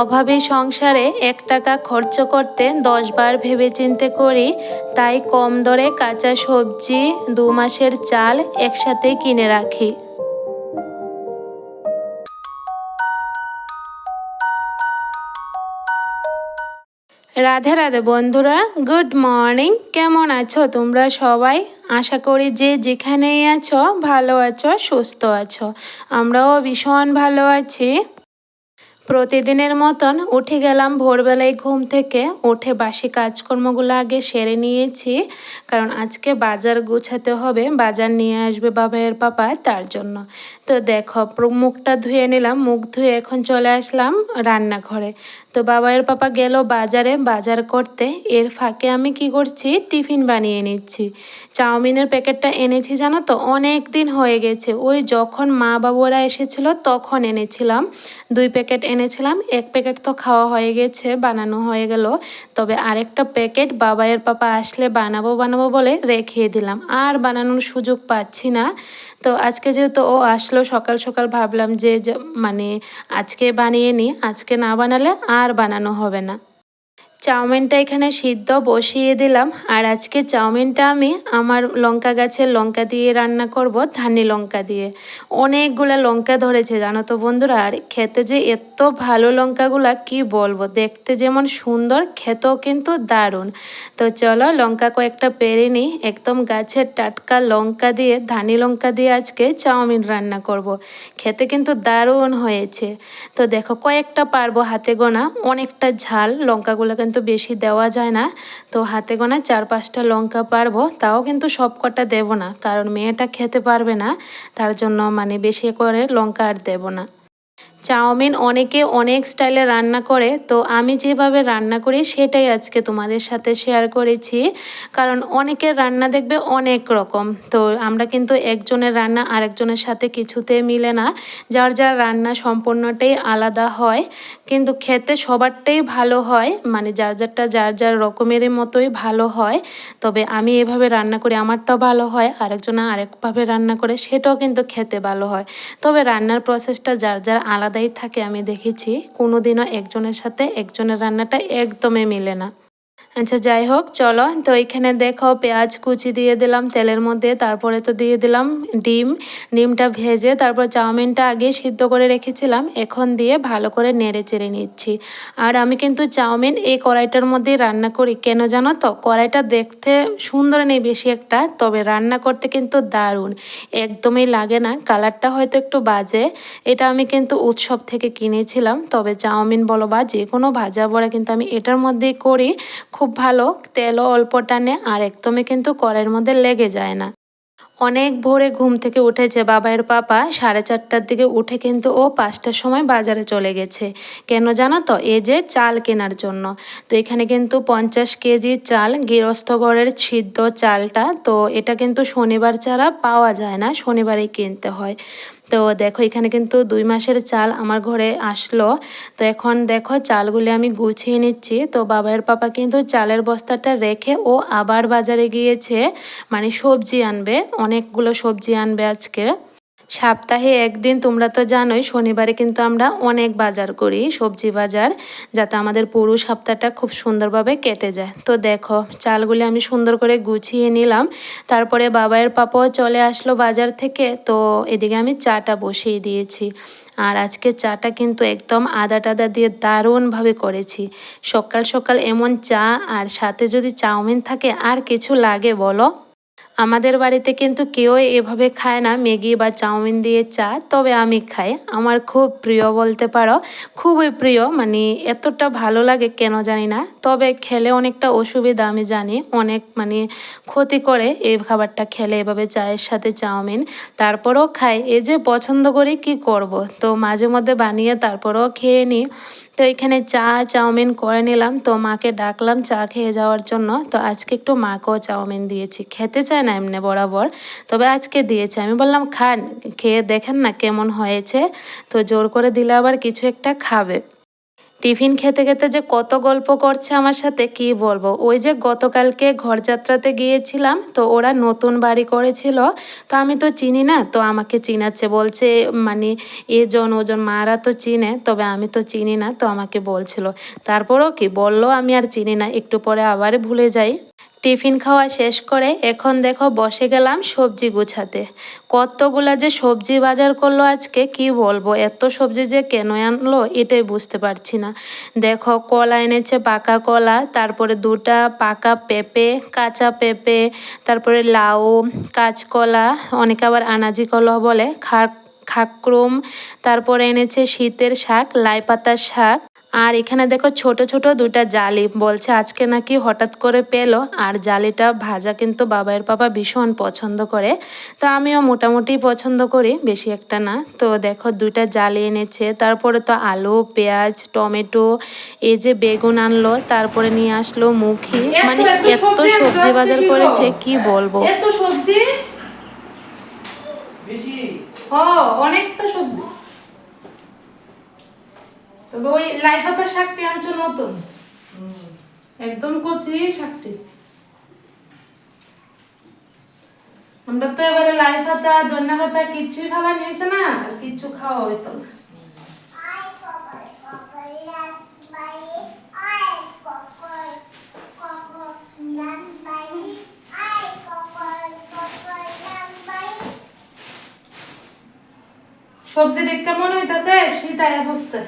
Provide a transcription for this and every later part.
অভাবী সংসারে এক টাকা খরচ করতে দশ বার ভেবে চিনতে করি, তাই কম দরে কাঁচা সবজি, দু মাসের চাল একসাথে কিনে রাখি। রাধে রাধে বন্ধুরা, গুড মর্নিং। কেমন আছো তোমরা সবাই? আশা করি যে যেখানেই আছো, ভালো আছো, সুস্থ আছো। আমরাও ভীষণ ভালো আছি। প্রতিদিনের মতন উঠে গেলাম ভোরবেলায় ঘুম থেকে। উঠে বাসি কাজকর্মগুলো আগে সেরে নিয়েছি, কারণ আজকে বাজার গুছাতে হবে, বাজার নিয়ে আসবে বাবাইয়ের পাপা তার জন্য। তো দেখো, মুখটা ধুয়ে নিলাম, মুখ ধুয়ে এখন চলে আসলাম রান্নাঘরে। তো বাবাইয়ের পাপা গেল বাজারে, বাজার করতে। এর ফাঁকে আমি কি করছি? টিফিন বানিয়ে নিচ্ছি। চাউমিনের প্যাকেটটা এনেছি জানো তো? অনেক দিন হয়ে গেছে। ওই যখন মা বাবুরা এসেছিল তখন এনেছিলাম। দুই প্যাকেট এনেছিলাম। এক প্যাকেট তো খাওয়া হয়ে গেছে, বানানো হয়ে গেল। তবে আরেকটা প্যাকেট বাবাইয়ের পাপা আসলে বানাবো বানাবো বলে রেখে দিলাম। আর বানানোর সুযোগ পাচ্ছি না। তো আজকে যেহেতু ও আসলো, সকাল সকাল ভাবলাম যে মানে আজকে বানিয়ে নিই, আজকে না বানালে আর বানানো হবে না। চাউমিনটা এখানে সিদ্ধ বসিয়ে দিলাম। আর আজকে চাউমিনটা আমি আমার লঙ্কা গাছের লঙ্কা দিয়ে রান্না করব, ধানি লঙ্কা দিয়ে। অনেকগুলো লঙ্কা ধরেছে, জানো তো বন্ধুরা। আর খেতে যে এত ভালো লঙ্কাগুলা, কি বলব? দেখতে যেমন সুন্দর, খেতেও কিন্তু দারুণ। তো চলো লঙ্কা কয়েকটা পেরে নিই। একদম গাছের টাটকা লঙ্কা দিয়ে, ধানি লঙ্কা দিয়ে আজকে চাউমিন রান্না করব। খেতে কিন্তু দারুণ হয়েছে। তো দেখো কয়েকটা পারব হাতে গোনা। অনেকটা ঝাল লঙ্কাগুলো কিন্তু কিন্তু বেশি দেওয়া যায় না। তো হাতে গোনা চার পাঁচটা লঙ্কা পারব, তাও কিন্তু সব কটা দেবো না, কারণ মেয়েটা খেতে পারবে না, তার জন্য মানে বেশি করে লঙ্কা আর দেবো না। চাউমিন অনেকে অনেক স্টাইলে রান্না করে, তো আমি যেভাবে রান্না করি সেটাই আজকে তোমাদের সাথে শেয়ার করেছি। কারণ অনেকের রান্না দেখবে অনেক রকম, তো আমরা কিন্তু একজনের রান্না আরেকজনের সাথে কিছুতে মিলে না। যার যার রান্না সম্পূর্ণটাই আলাদা হয়, কিন্তু খেতে সবারটাই ভালো হয় মানে যার যারটা যার যার রকমের মতোই ভালো হয়। তবে আমি এভাবে রান্না করি, আমারটাও ভালো হয়, আরেকজনে আরেকভাবে রান্না করে, সেটাও কিন্তু খেতে ভালো হয়। তবে রান্নার প্রসেসটা যার যার আলাদা আলাদাই থাকে আমি দেখেছি। কোনোদিনও একজনের সাথে একজনের রান্নাটা একদমই মিলে না। আচ্ছা যাই হোক, চলো। তো এখানে দেখো, পেঁয়াজ কুচি দিয়ে দিলাম তেলের মধ্যে, তারপরে তো দিয়ে দিলাম ডিম। ডিমটা ভেজে তারপর চাউমিনটা আগে সিদ্ধ করে রেখেছিলাম, এখন দিয়ে ভালো করে নেড়ে চেড়ে নিচ্ছি। আর আমি কিন্তু চাউমিন এই কড়াইটার মধ্যেই রান্না করি। কেন জানো তো? কড়াইটা দেখতে সুন্দর নেই বেশি একটা, তবে রান্না করতে কিন্তু দারুণ। একদমই লাগে না, কালারটা হয়তো একটু বাজে। এটা আমি কিন্তু উৎসব থেকে কিনেছিলাম, তবে চাউমিন বলো বা যে কোনো ভাজা বড়া কিন্তু আমি এটার মধ্যেই করি। খুব ভালো, তেলও অল্প টানে আর একদমই কিন্তু করের মধ্যে লেগে যায় না। অনেক ভোরে ঘুম থেকে উঠেছে বাবাইয়ের পাপা, সাড়ে চারটার দিকে উঠে কিন্তু ও পাঁচটার সময় বাজারে চলে গেছে। কেন জানো তো? এ যে চাল কেনার জন্য। তো এখানে কিন্তু পঞ্চাশ কেজি চাল গৃহস্থগড়ের সিদ্ধ চালটা, তো এটা কিন্তু শনিবার ছাড়া পাওয়া যায় না, শনিবারেই কিনতে হয়। তো দেখো, এখানে কিন্তু দুই মাসের চাল আমার ঘরে আসলো। তো এখন দেখো, চালগুলি আমি গুছিয়ে নিচ্ছি। তো বাবার পাপা কিন্তু চালের বস্তাটা রেখে ও আবার বাজারে গিয়েছে। মানে সবজি আনবে, অনেকগুলো সবজি আনবে আজকে। সপ্তাহে একদিন তোমরা তো জানোই, শনিবারে কিন্তু আমরা অনেক বাজার করি, সবজি বাজার, যাতে আমাদের পুরো সপ্তাহটা খুব সুন্দরভাবে কেটে যায়। তো দেখো, চালগুলি আমি সুন্দর করে গুছিয়ে নিলাম। তারপরে বাবাইয়ের পাপাও চলে আসলো বাজার থেকে, তো এদিকে আমি চাটা বসিয়ে দিয়েছি। আর আজকে চাটা কিন্তু একদম আদা টাদা দিয়ে দারুণভাবে করেছি। সকাল সকাল এমন চা, আর সাথে যদি চাউমিন থাকে, আর কিছু লাগে বলো? আমাদের বাড়িতে কিন্তু কেউ এভাবে খায় না। ম্যাগি বা চাউমিন দিয়ে চা, তবে আমি খাই। আমার খুব প্রিয় বলতে পারো, খুবই প্রিয়। মানে এতটা ভালো লাগে কেন জানি না। তবে খেলে অনেকটা অসুবিধা, আমি জানি। অনেক মানে ক্ষতি করে এই খাবারটা খেলে এভাবে চায়ের সাথে চাউমিন। তারপরেও খাই। এই যে পছন্দ করি কি করব? তো মাঝে মধ্যে বানিয়ে তারপরেও খেয়ে নিই। তো এখানে চা, চাউমিন করে নিলাম। তো মাকে ডাকলাম চা খেয়ে যাওয়ার জন্য। তো আজকে একটু মাকেও চাউমিন দিয়েছি। খেতে চায় না এমনি বরাবর। তবে আজকে দিয়েছে। আমি বললাম, খান, খেয়ে দেখেন না কেমন হয়েছে? তো জোর করে দিলে আবার কিছু একটা খাবে। টিফিন খেতে খেতে যে কত গল্প করছে আমার সাথে, কি বলব? ওই যে গতকালকে ঘরযাত্রাতে গিয়েছিলাম, তো ওরা নতুন বাড়ি করেছিল, তো আমি তো চিনি না, তো আমাকে চিনাচ্ছে, বলছে মানে এজন ওজন মারা তো চিনে, তবে আমি তো চিনি না, তো আমাকে বলছিল। তারপরও কি, বলল আমি আর চিনি না, একটু পরে আবার ভুলে যাই। টিফিন খাওয়া শেষ করে এখন দেখো বসে গেলাম সবজি গুছাতে। কতগুলা যে সবজি বাজার করল আজকে, কি বলব? এত সবজি যে কেন আনলো এটাই বুঝতে পারছি না। দেখো কলা এনেছে পাকা কলা, তারপরে দুটা পাকা পেঁপে, কাঁচা পেঁপে, তারপরে লাউ, কাঁচকলা, অনেকে আবার আনাজি কলা বলে খাক খাকরুম, তারপরে এনেছে শীতের শাক, লাই পাতার শাক আর এখানে দেখো ছোট ছোট দুটা জালি। বলছে আজকে নাকি হঠাৎ করে পেল। আর জালিটা ভাজা কিন্তু বাবাইয়ের পাপা ভীষণ পছন্দ করে। তো আমিও মোটামুটি পছন্দ করি বেশি একটা না। তো দেখো দুইটা জালি এনেছে। তারপরে তো আলু পেঁয়াজ টমেটো এই যে বেগুন আনলো তারপরে নিয়ে আসলো মুখি। মানে এত সবজি বাজার করেছে কি বলব? এত সবজি? বেশি। অনেক তো সবজি। তবে ওই লাই পাতার শাকটি আনছো নতুন? একদম কচি শাকটি আমরা তো এবারে লাই পাতা ধনিয়া পাতা কিচ্ছুই খাওয়া নিয়েছে না কিচ্ছু খাওয়া হইতো না। সবজি দেখতে মনে হইতাছে শীত আয়া বসছে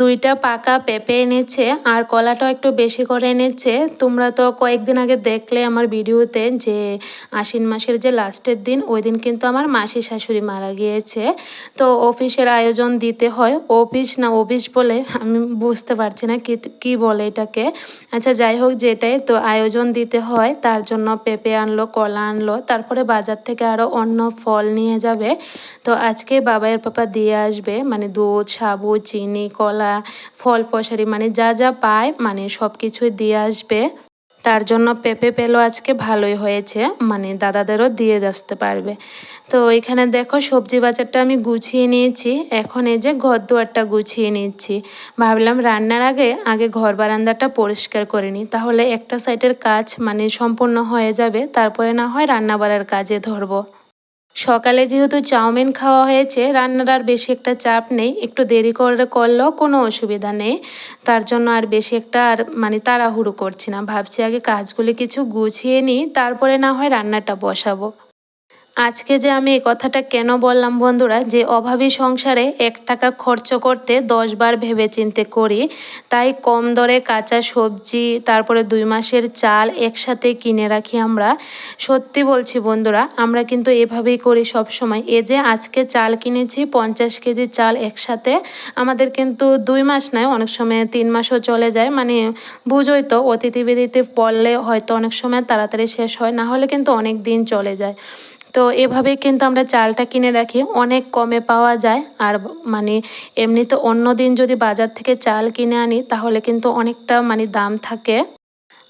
দুইটা পাকা পেঁপে এনেছে আর কলাটাও একটু বেশি করে এনেছে। তোমরা তো কয়েকদিন আগে দেখলে আমার ভিডিওতে যে আশ্বিন মাসের যে লাস্টের দিন, ওই দিন কিন্তু আমার মাসি শাশুড়ি মারা গিয়েছে। তো অফিসের আয়োজন দিতে হয়। অফিস না, অফিস বলে আমি বুঝতে পারছি না কি, কী বলে এটাকে। আচ্ছা যাই হোক যেটাই, তো আয়োজন দিতে হয়। তার জন্য পেঁপে আনলো, কলা আনলো। তারপরে বাজার থেকে আরও অন্য ফল নিয়ে যাবে। তো আজকে বাবাইয়ের পাপা দিয়ে আসবে। মানে দুধ, সাবু, চিনি, কলা ফল পশারি মানে যা যা পায় মানে সব কিছুই দিয়ে আসবে। তার জন্য পেঁপে পেল আজকে ভালোই হয়েছে মানে দাদাদেরও দিয়ে আসতে পারবে। তো এখানে দেখো সবজি বাজারটা আমি গুছিয়ে নিয়েছি। এখন এই যে ঘর দুয়ারটা গুছিয়ে নিচ্ছি। ভাবলাম রান্নার আগে আগে ঘর বারান্দাটা পরিষ্কার করে নিই। তাহলে একটা সাইডের কাজ মানে সম্পূর্ণ হয়ে যাবে। তারপরে না হয় রান্না বাড়ার কাজে ধরবো। সকালে যেহেতু চাউমিন খাওয়া হয়েছে, রান্নার আর বেশি একটা চাপ নেই। একটু দেরি করে করলেও কোনো অসুবিধা নেই। তার জন্য আর বেশি একটা আর মানে তাড়াহুড়ো করছি না। ভাবছি আগে কাজগুলি কিছু গুছিয়ে নিই, তারপরে না হয় রান্নাটা বসাবো। আজকে যে আমি এই কথাটা কেন বললাম বন্ধুরা, যে অভাবী সংসারে এক টাকা খরচ করতে দশবার ভেবে চিনতে করি, তাই কম দরে কাঁচা সবজি, তারপরে দুই মাসের চাল একসাথে কিনে রাখি আমরা। সত্যি বলছি বন্ধুরা, আমরা কিন্তু এভাবেই করি সব সময় এ যে আজকে চাল কিনেছি, পঞ্চাশ কেজি চাল একসাথে, আমাদের কিন্তু দুই মাস নয়, অনেক সময় তিন মাসও চলে যায়। মানে বুঝোই তো, অতিথি বিদিতে পড়লে হয়তো অনেক সময় তাড়াতাড়ি শেষ হয়, না হলে কিন্তু অনেক দিন চলে যায়। তো এভাবে কিন্তু আমরা চালটা কিনে রাখি। অনেক কমে পাওয়া যায়। আর মানে এমনিতে অন্য দিন যদি বাজার থেকে চাল কিনে আনি, তাহলে কিন্তু অনেকটা মানে দাম থাকে।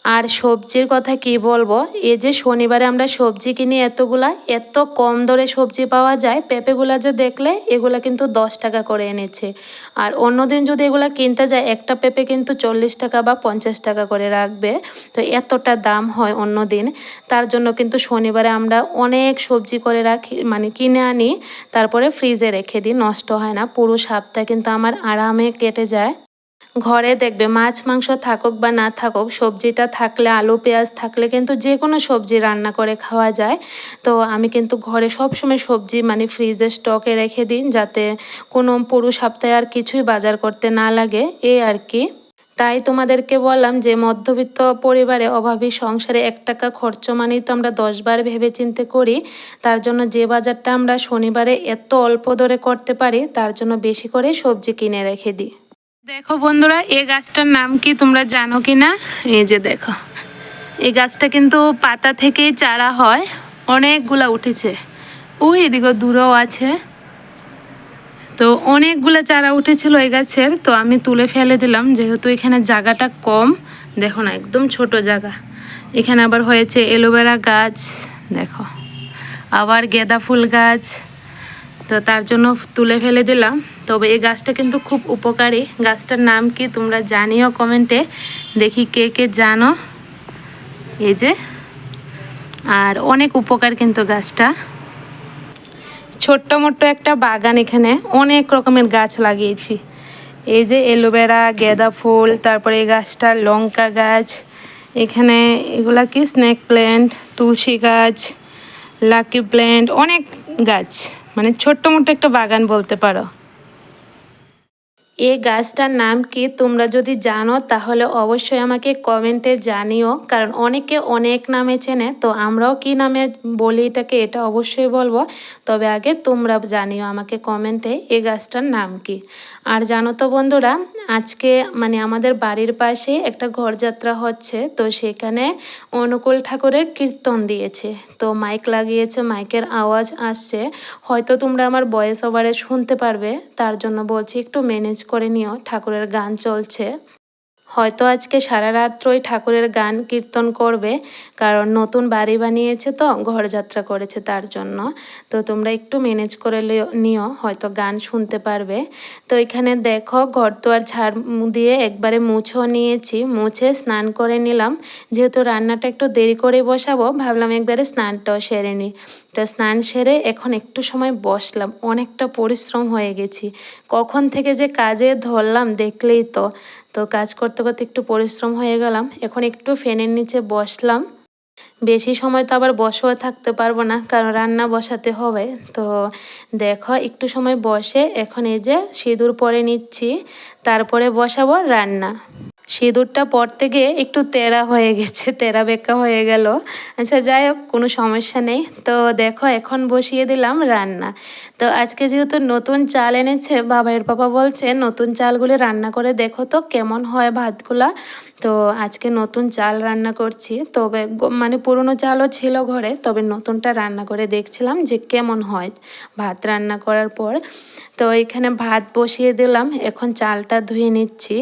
আর সবজির কথা কি বলব? এই যে শনিবারে আমরা সবজি কিনি এতগুলা, এত কম দরে সবজি পাওয়া যায়, পেঁপেগুলা যে দেখলে এগুলা কিন্তু দশ টাকা করে এনেছে। আর অন্যদিন যদি এগুলা কিনতে যায়, একটা পেঁপে কিন্তু চল্লিশ টাকা বা পঞ্চাশ টাকা করে রাখবে। তো এতটা দাম হয় অন্য দিন তার জন্য কিন্তু শনিবারে আমরা অনেক সবজি করে রাখি মানে কিনে আনি। তারপরে ফ্রিজে রেখে দিই, নষ্ট হয় না। পুরো সপ্তাহ কিন্তু আমার আরামে কেটে যায়। ঘরে দেখবে মাছ, মাংস থাকুক বা না থাকুক, সবজিটা থাকলে আলু, পেঁয়াজ থাকলে কিন্তু যে কোনো সবজি রান্না করে খাওয়া যায়। তো আমি কিন্তু ঘরে সব সময় সবজি মানে ফ্রিজে স্টকে রেখে দিই যাতে কোনো পুরো সপ্তাহে আর কিছুই বাজার করতে না লাগে, এই আর কি। তাই তোমাদেরকে বললাম যে মধ্যবিত্ত পরিবারে অভাবী সংসারে এক টাকা খরচ মানেই তো আমরা দশবার ভেবে চিন্তে করি। তার জন্য যে বাজারটা আমরা শনিবারে এত অল্প দরে করতে পারি, তার জন্য বেশি করে সবজি কিনে রেখে দিই। দেখো বন্ধুরা, এ গাছটার নাম কি তোমরা জানো কি না এই যে দেখো। এই গাছটা কিন্তু পাতা থেকেই চারা হয়, অনেকগুলা উঠেছে। ওই এদিকে দূরেও আছে। তো অনেকগুলো চারা উঠেছিল এই গাছের, তো আমি তুলে ফেলে দিলাম, যেহেতু এখানে জায়গাটা কম। দেখো না, একদম ছোট জায়গা। এখানে আবার হয়েছে এলোভেরা গাছ, দেখো। আবার গেঁদা ফুল গাছ তো তার জন্য তুলে ফেলে দিলাম। তবে এই গাছটা কিন্তু খুব উপকারী। গাছটার নাম কি তোমরা জানিও কমেন্টে। দেখি কে কে জানো। এই যে। আর অনেক উপকার কিন্তু গাছটা। ছোট্ট মোট্ট একটা বাগান এখানে অনেক রকমের গাছ লাগিয়েছি। এই যে এলোভেরা, গেঁদা ফুল, তারপরে এই গাছটা লঙ্কা গাছ। এখানে এগুলা কি? স্নেক প্ল্যান্ট, তুলসী গাছ, লাকি প্ল্যান্ট, অনেক গাছ। মানে ছোট্ট মোটো একটা বাগান বলতে পারো। এই গাছটার নাম কি তোমরা যদি জানো, তাহলে অবশ্যই আমাকে কমেন্টে জানিও, কারণ অনেকে অনেক নামে চেনে, তো আমরাও কি নামে বলি এটাকে, এটা অবশ্যই বলব। তবে আগে তোমরা জানিও আমাকে কমেন্টে এই গাছটার নাম কি। আর জানো তো বন্ধুরা, আজকে মানে আমাদের বাড়ির পাশে একটা ঘরযাত্রা হচ্ছে, তো সেখানে অনুকূল ঠাকুরের কীর্তন দিয়েছে। তো মাইক লাগিয়েছে, মাইকের আওয়াজ আসছে। হয়তো তোমরা আমার বয়েস ওভারে শুনতে পারবে, তার জন্য বলছি একটু ম্যানেজ করে নিও ঠাকুরের গান চলছে। হয়তো আজকে সারা রাত্রই ঠাকুরের গান কীর্তন করবে, কারণ নতুন বাড়ি বানিয়েছে তো ঘরযাত্রা করেছে তার জন্য। তো তোমরা একটু ম্যানেজ করে নিও, হয়তো গান শুনতে পারবে। তো এখানে দেখো, ঘর দুয়ার ঝাড় দিয়ে একবারে মুছেও নিয়েছি, মুছে স্নান করে নিলাম। যেহেতু রান্নাটা একটু দেরি করে বসাবো, ভাবলাম একবারে স্নানটাও সেরে নিই। তো স্নান সেরে এখন একটু সময় বসলাম, অনেকটা পরিশ্রম হয়ে গেছি। কখন থেকে যে কাজে ধরলাম, দেখলেই তো। তো কাজ করতে করতে একটু পরিশ্রম হয়ে গেলাম। এখন একটু ফ্যানের নিচে বসলাম। বেশি সময় তো আবার বসেও থাকতে পারব না, কারণ রান্না বসাতে হবে। তো দেখো, একটু সময় বসে এখন এই যে সিঁদুর পরে নিচ্ছি, তারপরে বসাবো রান্না। সিঁদুরটা পরতে গিয়ে একটু তেরা হয়ে গেছে, তেরা বেকা হয়ে গেল। আচ্ছা যাই হোক, কোনো সমস্যা নেই। তো দেখো, এখন বসিয়ে দিলাম রান্না। তো আজকে যেহেতু নতুন চাল এনেছে বাবা এর বাবা বলছে, নতুন চালগুলি রান্না করে দেখো তো কেমন হয় ভাতগুলা। তো আজকে নতুন চাল রান্না করছি। তবে মানে পুরনো চালও ছিল ঘরে, তবে নতুনটা রান্না করে দেখছিলাম যে কেমন হয়। ভাত রান্না করার পর তো এখানে ভাত বসিয়ে দিলাম, এখন চালটা ধুয়ে নিচ্ছি।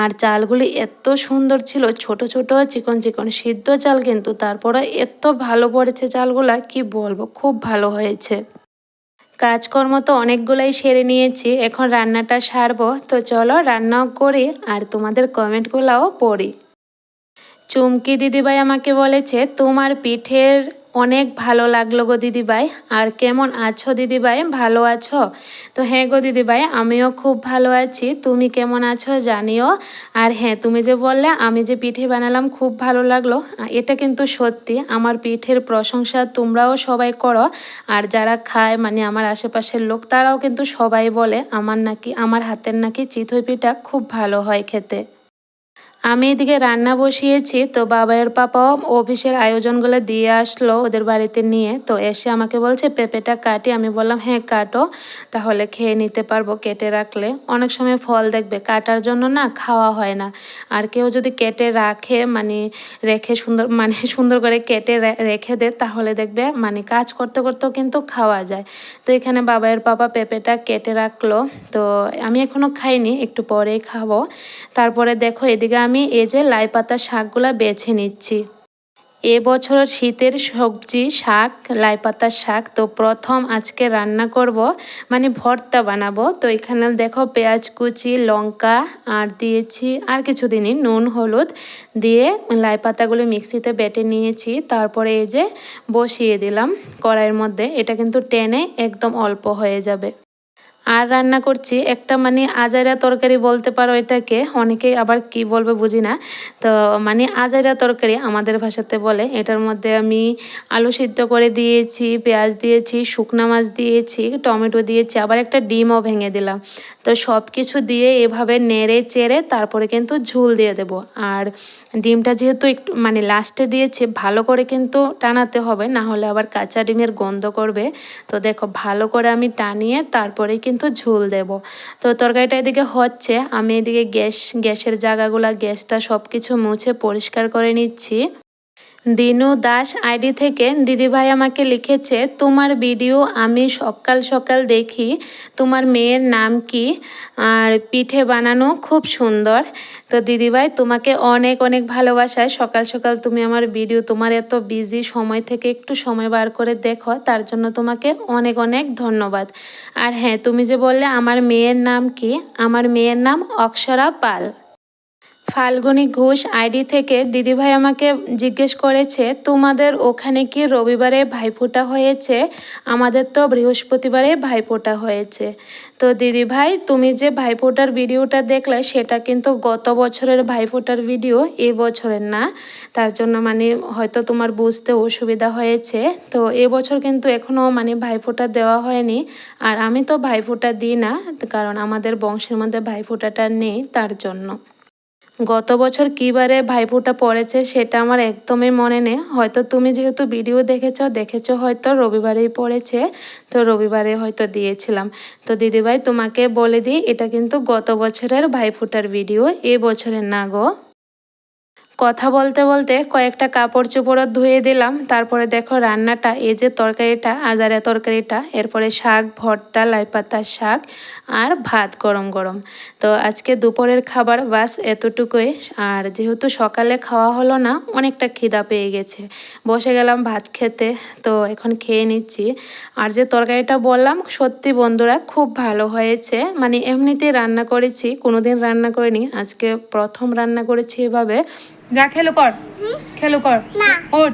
আর চালগুলি এত সুন্দর ছিল, ছোট ছোট চিকন চিকন সিদ্ধ চাল কিন্তু তারপরে এত ভালো পড়েছে চালগুলা, কি বলব, খুব ভালো হয়েছে। কাজকর্ম তো অনেকগুলোই সেরে নিয়েছি, এখন রান্নাটা সারবো। তো চলো রান্নাও করি আর তোমাদের কমেন্টগুলোও পড়ি। চুমকি দিদিভাই আমাকে বলেছে, তোমার পিঠের অনেক ভালো লাগল গো দিদিভাই, আর কেমন আছো দিদিভাই? ভালো আছো? তো হ্যাঁ গো দিদিভাই, আমিও খুব ভালো আছি। তুমি কেমন আছো জানিও। আর হ্যাঁ তুমি যে বললে, আমি যে পিঠে বানালাম খুব ভালো লাগল। এটা কিন্তু সত্যি, আমার পিঠের প্রশংসা তোমরাও সবাই করো। আর যারা খায় মানে আমার আশেপাশের লোক, তারাও কিন্তু সবাই বলে, আমার নাকি, আমার হাতের নাকি চিতই পিঠা খুব ভালো হয় খেতে। আমি এদিকে রান্না বসিয়েছি, তো বাবাইয়ের পাপাও অফিসের আয়োজনগুলো দিয়ে আসলো ওদের বাড়িতে নিয়ে। তো এসে আমাকে বলছে, পেঁপেটা কাটি। আমি বললাম হ্যাঁ কাটো, তাহলে খেয়ে নিতে পারব কেটে রাখলে। অনেক সময় ফল দেখবে, কাটার জন্য না খাওয়া হয় না। আর কেউ যদি কেটে রাখে মানে রেখে সুন্দর মানে সুন্দর করে কেটে রেখে দেয়, তাহলে দেখবে মানে কাজ করতে করতেও কিন্তু খাওয়া যায়। তো এখানে বাবাইয়ের পাপা পেঁপেটা কেটে রাখল। তো আমি এখনও খাইনি, একটু পরেই খাব। তারপরে দেখো, এদিকে আমি এই যে লাই পাতা শাকগুলা বেছে নিচ্ছি। এ বছর শীতের সবজি শাক লাই পাতার শাক তো প্রথম আজকে রান্না করব মানে ভর্তা বানাবো। তো এখানে দেখো পেঁয়াজ কুচি, লঙ্কা, আর দিয়েছি আর কিছু দিনই নুন, হলুদ দিয়ে লাই পাতাগুলো মিক্সিতে বেটে নিয়েছি। তারপরে এই যে বসিয়ে দিলাম কড়াইয়ের মধ্যে। এটা কিন্তু টেনে একদম অল্প হয়ে যাবে। আর রান্না করছি। একটা মানে আজাইরা তরকারি বলতে পারো এটাকে, অনেকেই আবার কি বলবে বুঝি না। তো মানে আজাইরা তরকারি আমাদের ভাষাতে বলে। এটার মধ্যে আমি আলু সিদ্ধ করে দিয়েছি, পেঁয়াজ দিয়েছি, শুকনা মাছ দিয়েছি, টমেটো দিয়েছি, আবার একটা ডিমও ভেঙে দিলাম। তো সব কিছু দিয়ে এভাবে নেড়ে চেড়ে তারপরে কিন্তু ঝুল দিয়ে দেব। আর ডিমটা যেহেতু একটু মানে লাস্টে দিয়েছে, ভালো করে কিন্তু টানাতে হবে, না হলে আবার কাঁচা ডিমের গন্ধ করবে। তো দেখো, ভালো করে আমি টানিয়ে তারপরে কিন্তু ঝুল দেব। তো তরকারিটা এদিকে হচ্ছে, আমি এদিকে গ্যাস, গ্যাসের জায়গাগুলো, গ্যাসটা সব কিছু মুছে পরিষ্কার করে নিচ্ছি। দিনু দাস আইডি থেকে, দিদিভাই আমাকে লিখেছে, তোমার ভিডিও আমি সকাল সকাল দেখি, তোমার মেয়ের নাম কি? আর পিঠে বানানো খুব সুন্দর। তো দিদিভাই, তোমাকে অনেক অনেক ভালোবাসায় সকাল সকাল তুমি আমার ভিডিও, তোমার এত বিজি সময় থেকে একটু সময় বার করে দেখো, তার জন্য তোমাকে অনেক অনেক ধন্যবাদ। আর হ্যাঁ তুমি যে বললে, আমার মেয়ের নাম কি? আমার মেয়ের নাম অক্ষরা পাল। ফাল্গুনি ঘোষ আইডি থেকে দিদিভাই আমাকে জিজ্ঞেস করেছে, তোমাদের ওখানে কি রবিবারে ভাইফোঁটা হয়েছে? আমাদের তো বৃহস্পতিবারে ভাইফোঁটা হয়েছে। তো দিদিভাই, তুমি যে ভাইফোঁটার ভিডিওটা দেখলে, সেটা কিন্তু গত বছরের ভাইফোঁটার ভিডিও, এ বছরের না। তার জন্য মানে হয়তো তোমার বুঝতে অসুবিধা হয়েছে। তো এবছর কিন্তু এখনও মানে ভাইফোঁটা দেওয়া হয়নি। আর আমি তো ভাইফোঁটা দিই না, কারণ আমাদের বংশের মধ্যে ভাইফোঁটাটা নেই তার জন্য। গত বছর কী বারে ভাইফোঁটা পড়েছে সেটা আমার একদমই মনে নেই। হয়তো তুমি যেহেতু ভিডিও দেখেছ, দেখেছ হয়তো রবিবারেই পড়েছে, তো রবিবারে হয়তো দিয়েছিলাম। তো দিদিভাই, তোমাকে বলে দিই, এটা কিন্তু গত বছরের ভাইফোঁটার ভিডিও, এ বছরের না গো। কথা বলতে বলতে কয়েকটা কাপড় চোপড়ও ধুয়ে দিলাম। তারপরে দেখো রান্নাটা, এই যে তরকারিটা, আজারে তরকারিটা, এরপরে শাক, ভর্তা লাই পাতার শাক আর ভাত গরম গরম। তো আজকে দুপুরের খাবার বাস এতটুকুই। আর যেহেতু সকালে খাওয়া হলো না, অনেকটা খিদা পেয়ে গেছে। বসে গেলাম ভাত খেতে, তো এখন খেয়ে নিচ্ছি। আর যে তরকারিটা বললাম, সত্যি বন্ধুরা খুব ভালো হয়েছে। মানে এমনিতেই রান্না করেছি, কোনোদিন রান্না করিনি। আজকে প্রথম রান্না করেছি এভাবে। যা খেলো কর। খেলো কর। ওঠ।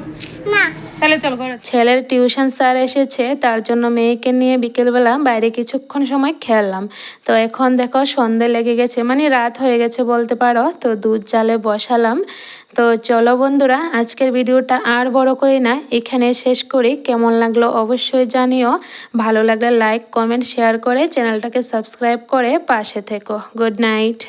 তাহলে চল ঘরে। ছেলের টিউশন স্যার এসেছে তার জন্য মেয়েকে নিয়ে বিকেলবেলা বাইরে কিছুক্ষণ সময় খেললাম। তো এখন দেখো সন্ধে লেগে গেছে মানে রাত হয়ে গেছে বলতে পারো তো দুধ জালে বসালাম। তো চলো বন্ধুরা আজকের ভিডিওটা আর বড় করি না এখানে শেষ করি। কেমন লাগল অবশ্যই জানিও। ভালো লাগলে লাইক কমেন্ট শেয়ার করে চ্যানেলটাকে সাবস্ক্রাইব করে পাশে থেকো। Good night.